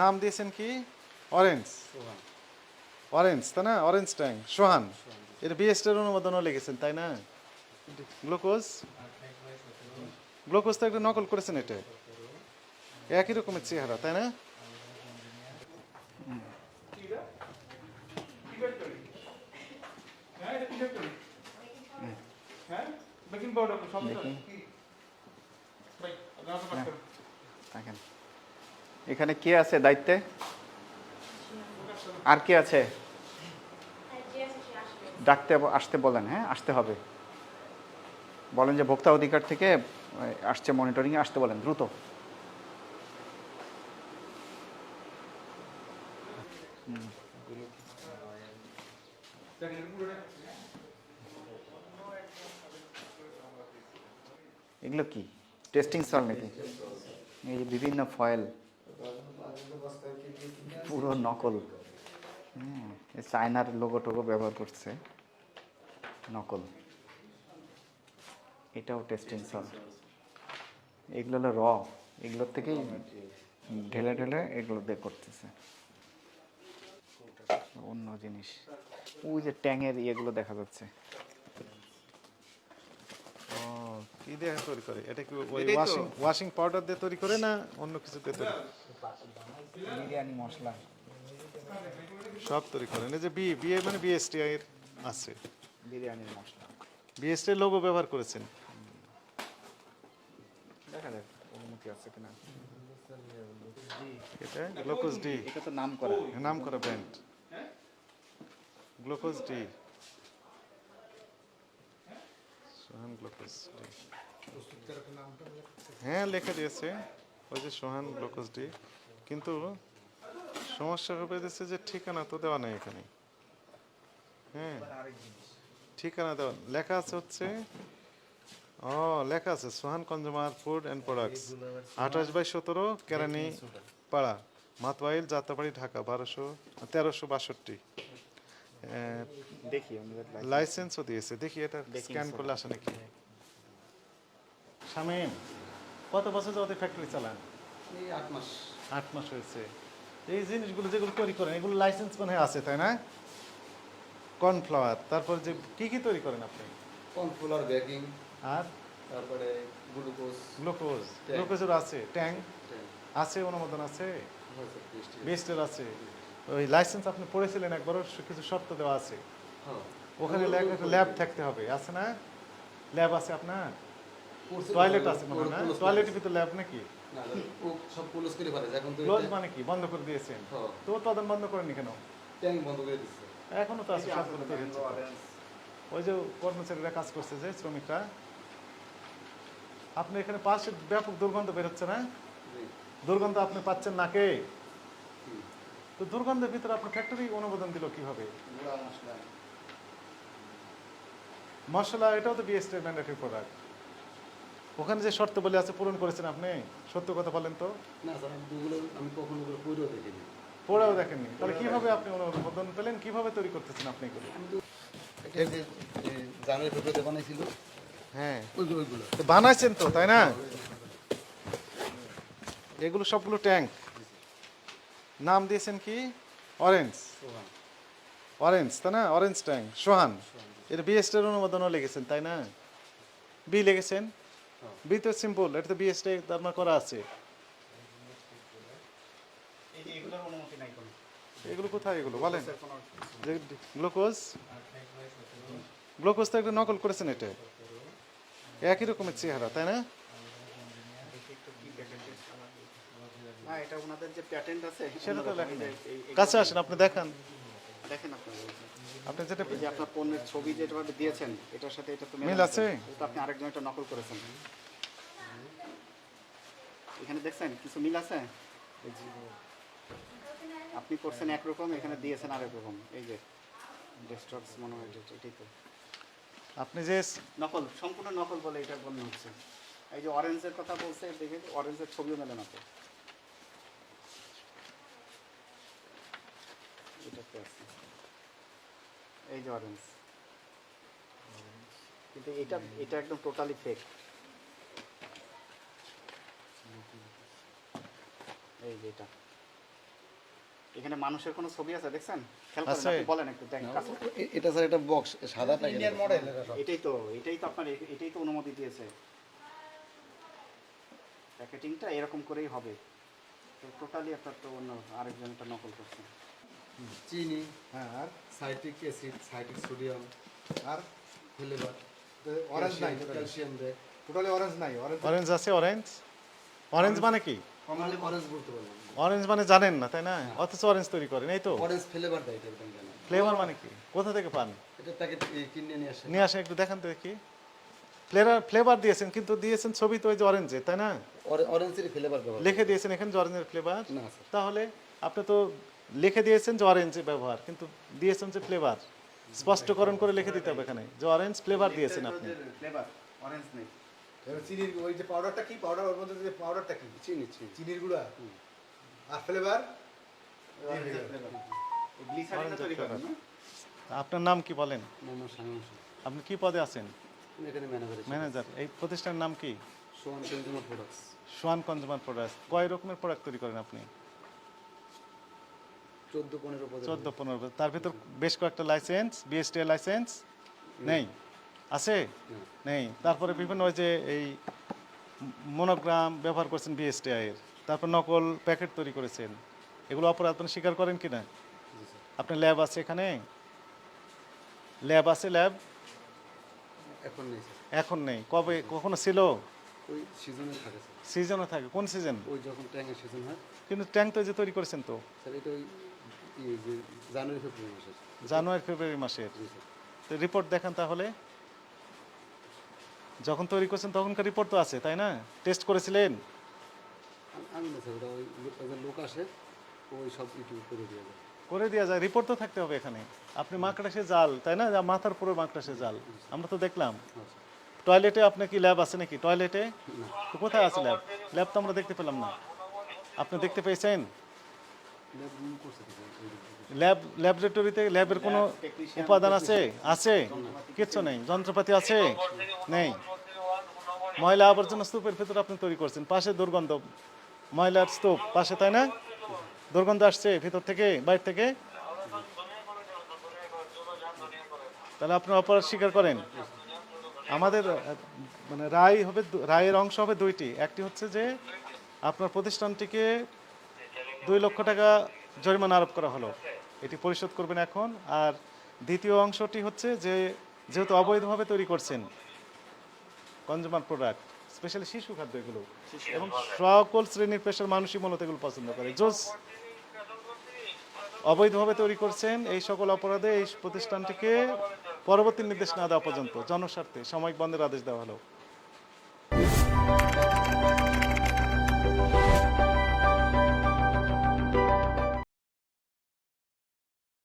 নাম দিয়েছেন কি? অরেঞ্জ অরেঞ্জ তাই না? Orange Tang Sohan. এর বিএসটার অনুমোদনও লেগেছেন তাই না? গ্লুকোজ গ্লুকোজ তো একটা নকল করেছেন এটা। একই রকমের চেহারা তাই না? বেকিং পাউডার সব এখানে কে আছে দায়িত্বে? আর কে আছে? ডাকতে আসতে বলেন হ্যাঁ আসতে হবে। বলেন যে ভোক্তা অধিকার থেকে আসছে মনিটরিংয়ে আসতে বলেন, দ্রুত। এগুলো কি? টেস্টিং সল নাকি? এই যে বিভিন্ন ফয়েল পুরো নকল। চায়নার লোগো টোগো ব্যবহার করছে। নকল। এটাও টেস্টিং সল এগুলো হলো র এগুলোর থেকেই ঢেলে ঢেলে এগুলো দিয়ে করতেছে। অন্য জিনিস। ওই যে ট্যাঙের ইয়েগুলো দেখা যাচ্ছে। কি দিয়ে তৈরি করে? এটা কি ওই ওয়াশিং ওয়াশিং পাউডার দিয়ে তৈরি করে না অন্য কিছু দিয়ে তৈরি বিরিয়ানি মশলা। সব তৈরি করেন এই যে বি বিএ মানে বিএসটিআই এর আছে। বিরিয়ানির মশলা। বিএসটি লোগো ব্যবহার করেছেন। দেখা যাক অনুমতি আছে কিনা। এটা গ্লুকোজ ডি এটা তো নাম করা নাম করা brand glucose D Sohan glucose D. হ্যাঁ লেখা দিয়েছে। ওই যে সোহান গ্লুকোজ ডি। কিন্তু সমস্যা হবে দিচ্ছে যে ঠিকানা তো দেওয়া নাই এখানে। হ্যাঁ ঠিকানা দেওয়া লেখা আছে হচ্ছে, ও, লেখা আছে, Sohan consumer food and products, আঠাশ বাই সতেরো কেরানি পাড়া মাতওয়াইল যাত্রাবাড়ি ঢাকা, বারোশো, তেরোশো বাষট্টি। দেখি আমাদের লাইসেন্সও দিয়েছে। দেখি এটা স্ক্যান করলে আসে নাকি? শামীম কত বছর যাবত ফ্যাক্টরি চালান? এই আট মাস। আট মাস হয়েছে। এই জিনিসগুলো যেগুলো তৈরি করেন এগুলো লাইসেন্স মনে হয় আছে তাই না? কর্নফ্লাওয়ার তারপর যে কি কি তৈরি করেন আপনি? কর্নফ্লোর বেকিং আর? তারপরে গ্লুকোজ গ্লুকোজ. গ্লুকোজের আছে? ট্যাঙ্ক আছে অনুমোদন আছে? বেস্টের আছে। ওই লাইসেন্স আপনি পড়েছিলেন একবারও কিছু শর্ত দেওয়া আছে। হ্যাঁ। ওখানে ল্যাব থাকতে হবে। আছে না? ল্যাব আছে আপনার? টয়লেট আছে মনে না? টয়লেটের ভিতরে ল্যাব নাকি? না, সব ক্লোজ করে ফেলে এখন তো ক্লোজ মানে কি? বন্ধ করে দিয়েছেন। হ্যাঁ। তো বন্ধ করেনি কেন? ট্যাঙ্ক বন্ধ করে দিচ্ছে। এখনও তো আছে। ওই যে কর্মচারীরা কাজ করছে যে শ্রমিকরা আপনি এখানে পাশে ব্যাপক দুর্গন্ধ বেরোচ্ছে না? দুর্গন্ধ আপনি পাচ্ছেন নাকে। তো দুর্গন্ধের ভিতরে আপনার ফ্যাক্টরি অনুমোদন দিল কীভাবে? মশলা। এটাও তো বিএসটি ম্যান্ডেটরি প্রোডাক্ট ওখানে যে শর্ত বলে আছে পূরণ করেছেন আপনি? সত্য কথা বলেন তো। না স্যার আমি আমি কখনো পুরো দেখিনি। পড়েও দেখেননি। তাহলে কীভাবে আপনি অনুমোদন পেলেন? কীভাবে তৈরি করতেছেন আপনি এগুলো? এটা যে পেপারে বানাইছিল হ্যাঁ। ওইগুলো বানাইছেন তো তাই না? এগুলো সবগুলো ট্যাঙ্ক। নাম দিয়েছেন কি? অরেঞ্জ অরেঞ্জ তাই না? Orange Tang Sohan. এর বিএসটার অনুমোদনও লেগেছেন তাই না? বি লেগেছেন বি তো সিম্পল এটা তো বিএসটা আপনার করা আছে। এগুলো কোথায় এগুলো? বলেন। যে গ্লুকোজ গ্লুকোজ তো একটা নকল করেছেন এটা। একই রকমের চেহারা তাই না? না এটা ওনাদের যে প্যাটেন্ট আছে সেটা তো এই- কাছে আসেন আপনি দেখান। দেখেন আপনারা আপনি যেটা যে আপনার পণ্যের ছবি যেভাবে দিয়েছেন এটার সাথে এটা তো মিল আছে? এটা আপনি আরেকজন একটা নকল করেছেন। এখানে দেখছেন কিছু মিল আছে? আপনি করছেন একরকম এখানে দিয়েছেন আরেক রকম। এই যে ডেস্কটপস মনে হয় এটা- এটাই তো। আপনি যে নকল সম্পূর্ণ নকল বলে এটা মনে হচ্ছে। এই যে অরেঞ্জের কথা বলছে দেখে অরেঞ্জের ছবিও মেলে না তো। আছে এই যে অরেঞ্জ কিন্তু এটা এটা একদম টোটালি ফেক এই যে এটা। এখানে মানুষের কোনো ছবি আছে দেখছেন? খেয়াল করেন আপনি বলেন একটু দেখেন এটা স্যার একটা বক্স সাদা ইন্ডিয়ান মডেল এটাই তো এটাই তো আপনার এটাই তো অনুমতি দিয়েছে। প্যাকেটিংটা এরকম করেই হবে। তো টোটালি আপনার তো অন্য আরেকজন এটা নকল করছে। চিনি হ্যাঁ আর সাইট্রিক অ্যাসিড সাইট্রিক সোডিয়াম আর ফ্লেভার অরেঞ্জ নাই ক্যালসিয়াম দেয় টোটালি অরেঞ্জ নাই অরেঞ্জ অরেঞ্জ আছে অরেঞ্জ অরেঞ্জ মানে কি? অরেঞ্জ বলতে পারলাম অরেঞ্জ মানে জানেন না তাই না? অথচ অরেঞ্জ তৈরি করেন এই তো। অরেঞ্জ ফ্লেভার দেয় ফ্লেভার মানে কি? কোথা থেকে পান? এটা প্যাকেট কিনে নিয়ে আসে নিয়ে আসেন একটু দেখান তো দেখি। ফ্লেভার ফ্লেভার দিয়েছেন কিন্তু দিয়েছেন ছবি তো ওই যে অরেঞ্জে তাই না? অরেঞ্জের ফ্লেভার লিখে দিয়েছেন এখানে অরেঞ্জের ফ্লেভার তাহলে আপনি তো লিখে দিয়েছেন যে অরেঞ্জ ব্যবহার কিন্তু দিয়েছেন যে ফ্লেভার স্পষ্টকরণ করে লিখে দিতে হবে এখানে। যে অরেঞ্জ ফ্লেভার দিয়েছেন আপনি। ফ্লেভার অরেঞ্জ নেই। চিনির ওই যে পাউডারটা কি? পাউডার ওর মধ্যে যে পাউডারটা কি? চিনি চিনি। চিনির গুঁড়া? আর ফ্লেভার গ্লিসারিনও তৈরি করেন না আপনার নাম কি বলেন? আপনি কি পদে আছেন? ম্যানেজার ম্যানেজার এই প্রতিষ্ঠানের নাম কি? Swan consumer products. Swan consumer কয় রকমের প্রোডাক্ট তৈরি করেন আপনি? চোদ্দ পনেরো তার ভিতর বেশ কয়েকটা লাইসেন্স বিএসটি লাইসেন্স নেই? আছে? নেই। তারপরে বিভিন্ন ওই যে এই মনোগ্রাম ব্যবহার করছেন বিএসটিআই এর। তারপর নকল প্যাকেট তৈরি করেছেন। এগুলো অপরাধ আপনি স্বীকার করেন কি না আপনার ল্যাব আছে এখানে? ল্যাব আছে ল্যাব এখন নেই এখন নেই। কবে কখনো ছিল? ওই সিজনে থাকে স্যার। থাকে। কোন সিজন ওই যখন ট্যাঙ্কের সিজন হয়। কিন্তু ট্যাঙ্ক তো যে তৈরি করেছেন তো। স্যার এটা ওই জানুয়ারি ফেব্রুয়ারি মাসে জানুয়ারি ফেব্রুয়ারি মাসের। তো রিপোর্ট দেখান তাহলে। যখন তৈরি করছেন তখনকার রিপোর্ট তো আছে তাই না? টেস্ট করেছিলেন? আমি না স্যার ওই লোক- আসে ওই সব ইউটিউব করে দিয়ে যায়। করে দেওয়া যায় রিপোর্ট তো থাকতে হবে এখানে। আপনি মাকড়াসে জাল তাই না? মাথার পুরো মাকড়াসে জাল। আমরা তো দেখলাম। টয়লেটে আপনার কি ল্যাব আছে নাকি? টয়লেটে কোথায় আছে ল্যাব ল্যাব তো আমরা দেখতে পেলাম না। আপনি দেখতে পেয়েছেন? ল্যাব ল্যাবরেটরিতে ল্যাবের কোনো উপাদান আছে? আছে? কিচ্ছু নেই। যন্ত্রপাতি আছে? নেই। ময়লা আবর্জনা স্তূপের ভেতরে আপনি তৈরি করছেন। পাশে দুর্গন্ধ। ময়লার স্তূপ পাশে তাই না? দুর্গন্ধ আসছে ভিতর থেকে বাইরে থেকে। তাহলে আপনি অপরাধ স্বীকার করেন। আমাদের মানে রায় হবে রায়ের অংশ হবে দুইটি। একটি হচ্ছে যে আপনার প্রতিষ্ঠানটিকে দুই লক্ষ টাকা জরিমানা আরোপ করা হলো। এটি পরিশোধ করবেন এখন। আর দ্বিতীয় অংশটি হচ্ছে যে, যেহেতু অবৈধভাবে তৈরি করছেন কনজিউমার প্রোডাক্ট স্পেশালি শিশু খাদ্য এগুলো, এবং সকল শ্রেণির পেশার মানুষই মূলত এগুলো পছন্দ করে। জোস, অবৈধভাবে তৈরি করছেন এই সকল অপরাধে এই প্রতিষ্ঠানটিকে পরবর্তী নির্দেশ না দেওয়া পর্যন্ত জনস্বার্থে সাময়িক বন্ধের আদেশ দেওয়া হলো।